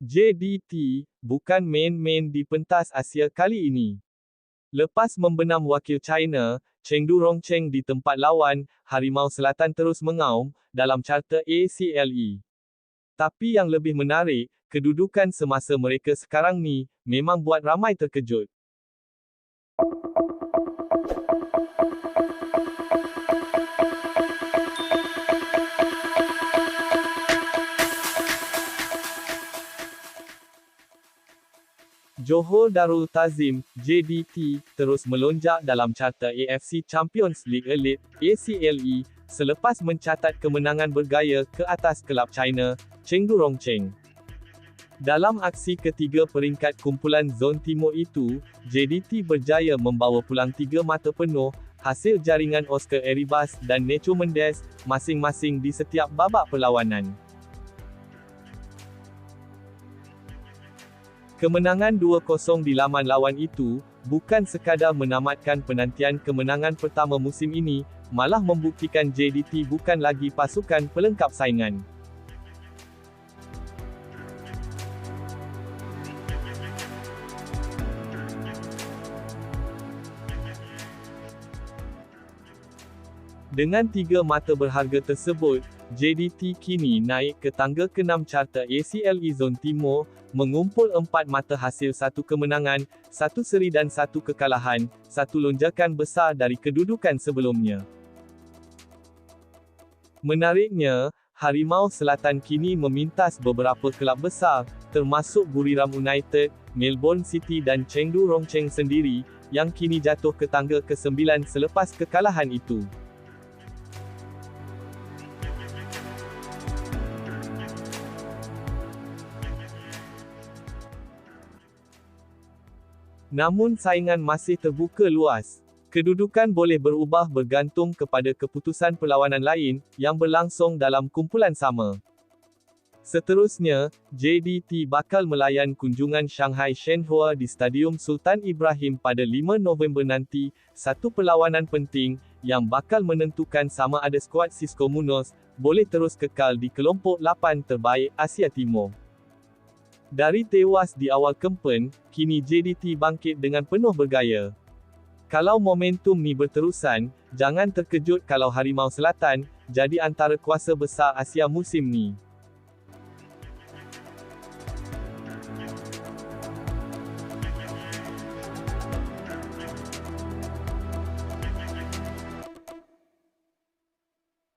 JDT, bukan main-main di pentas Asia kali ini. Lepas membenam wakil China, Chengdu Rongcheng di tempat lawan, Harimau Selatan terus mengaum, dalam carta ACLE. Tapi yang lebih menarik, kedudukan semasa mereka sekarang ni, memang buat ramai terkejut. Johor Darul Tazim, JDT, terus melonjak dalam carta AFC Champions League Elite, ACLE, selepas mencatat kemenangan bergaya ke atas kelab China, Chengdu Rongcheng. Dalam aksi ketiga peringkat kumpulan Zon Timur itu, JDT berjaya membawa pulang tiga mata penuh, hasil jaringan Oscar Eribas dan Necho Mendes, masing-masing di setiap babak perlawanan. Kemenangan 2-0 di laman lawan itu, bukan sekadar menamatkan penantian kemenangan pertama musim ini, malah membuktikan JDT bukan lagi pasukan pelengkap saingan. Dengan tiga mata berharga tersebut, JDT kini naik ke tangga ke-6 carta ACLE Zon Timur, mengumpul empat mata hasil satu kemenangan, satu seri dan satu kekalahan, satu lonjakan besar dari kedudukan sebelumnya. Menariknya, Harimau Selatan kini memintas beberapa kelab besar, termasuk Buriram United, Melbourne City dan Chengdu Rongcheng sendiri, yang kini jatuh ke tangga ke-9 selepas kekalahan itu. Namun saingan masih terbuka luas. Kedudukan boleh berubah bergantung kepada keputusan perlawanan lain, yang berlangsung dalam kumpulan sama. Seterusnya, JDT bakal melayan kunjungan Shanghai Shenhua di Stadium Sultan Ibrahim pada 5 November nanti, satu perlawanan penting, yang bakal menentukan sama ada skuad Cisco Munoz, boleh terus kekal di kelompok 8 terbaik Asia Timur. Dari tewas di awal kempen, kini JDT bangkit dengan penuh bergaya. Kalau momentum ni berterusan, jangan terkejut kalau Harimau Selatan, jadi antara kuasa besar Asia musim ni.